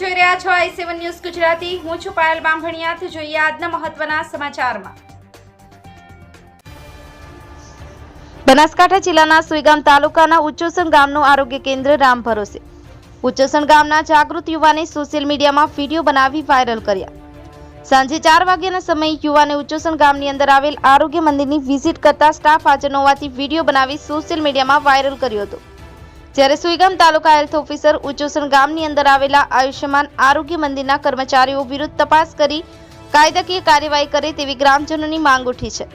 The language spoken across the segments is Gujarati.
રહ્યા છો આઈ સેવન ન્યૂઝ ગુજરાતી. હું છું પાયલ બામભણિયાથી. જોઈએ આજના મહત્વના સમાચારમાં. બનાસકાંઠા જિલ્લાના સુઈગામ તાલુકાના ઉચ્ચોસણ ગામનું આરોગ્ય કેન્દ્ર રામ ભરોસે. ઉચ્ચોસણ ગામના જાગૃત યુવાને સોશિયલ મીડિયામાં વીડિયો બનાવી વાયરલ કર્યા. સાંજે ચાર વાગ્યાના સમયે યુવાને ઉચ્ચોસણ ગામની અંદર આવેલ આરોગ્ય મંદિરની વિઝિટ કરતા સ્ટાફ હાજર હોવાથી વીડિયો બનાવી સોશિયલ મીડિયામાં વાયરલ કર્યો હતો. જ્યારે સુઈગામ તાલુકા હેલ્થ ઓફિસર ઉચ્ચોસણ ગામની અંદર આવેલા આયુષ્યમાન આરોગ્ય મંદિરના કર્મચારીઓ વિરુદ્ધ તપાસ કરી કાયદાકીય કાર્યવાહી કરે તેવી ગ્રામજનોની માંગ ઉઠી છે.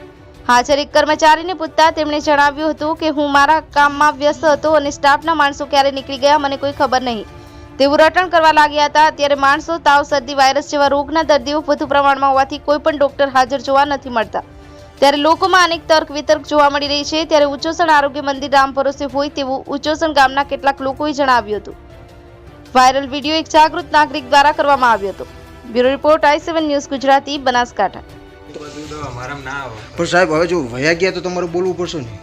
હાજર એક કર્મચારીને પૂછતા તેમણે જણાવ્યું હતું કે, હું મારા કામમાં વ્યસ્ત હતો અને સ્ટાફના માણસો ક્યારે નીકળી ગયા મને કોઈ ખબર નહીં. તેઓ રટણ કરવા લાગ્યા હતા. ત્યારે માણસો તાવ, શરદી, વાયરસ જેવા રોગના દર્દીઓ વધુ પ્રમાણમાં હોવાથી કોઈ પણ ડોક્ટર હાજર જોવા નથી મળતા. ત્યારે લોકોમાં અનેક તર્ક વિતર્ક જોવા મળી રહી છે. ત્યારે ઉચ્ચોસણ આરોગ્ય મંદિર રામ પરોસે હોય તેવું ઉચ્ચોસણ ગામના કેટલાક લોકોએ જણાવ્યું હતું. વાયરલ વીડિયો એક જાગૃત નાગરિક દ્વારા કરવામાં આવ્યો હતો. Bureau report I seven news Gujarati Banaskantha. ના પણ સાહેબ હવે જો વયા ગયા તો તમારે બોલવું પડશે ને?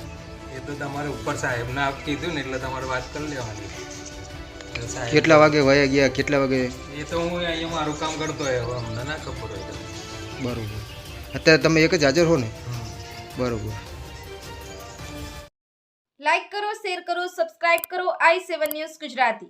એ તો તમારે ઉપર સાહેબને આપ કીધું ને એટલે તમારે વાત કરી લેવાની. કેટલા વાગે વયા ગયા કેટલા વાગે? એ તો હું અહીંયા મારું કામ કરતો હોય હવે અમને ના ખબર હોય બરોબર. અત્યારે તમે એક જ હાજર હો ને. બરોબર. લાઈક કરો શેર કરો સબસ્ક્રાઇબ કરો આઈ સેવન ન્યૂઝ ગુજરાતી.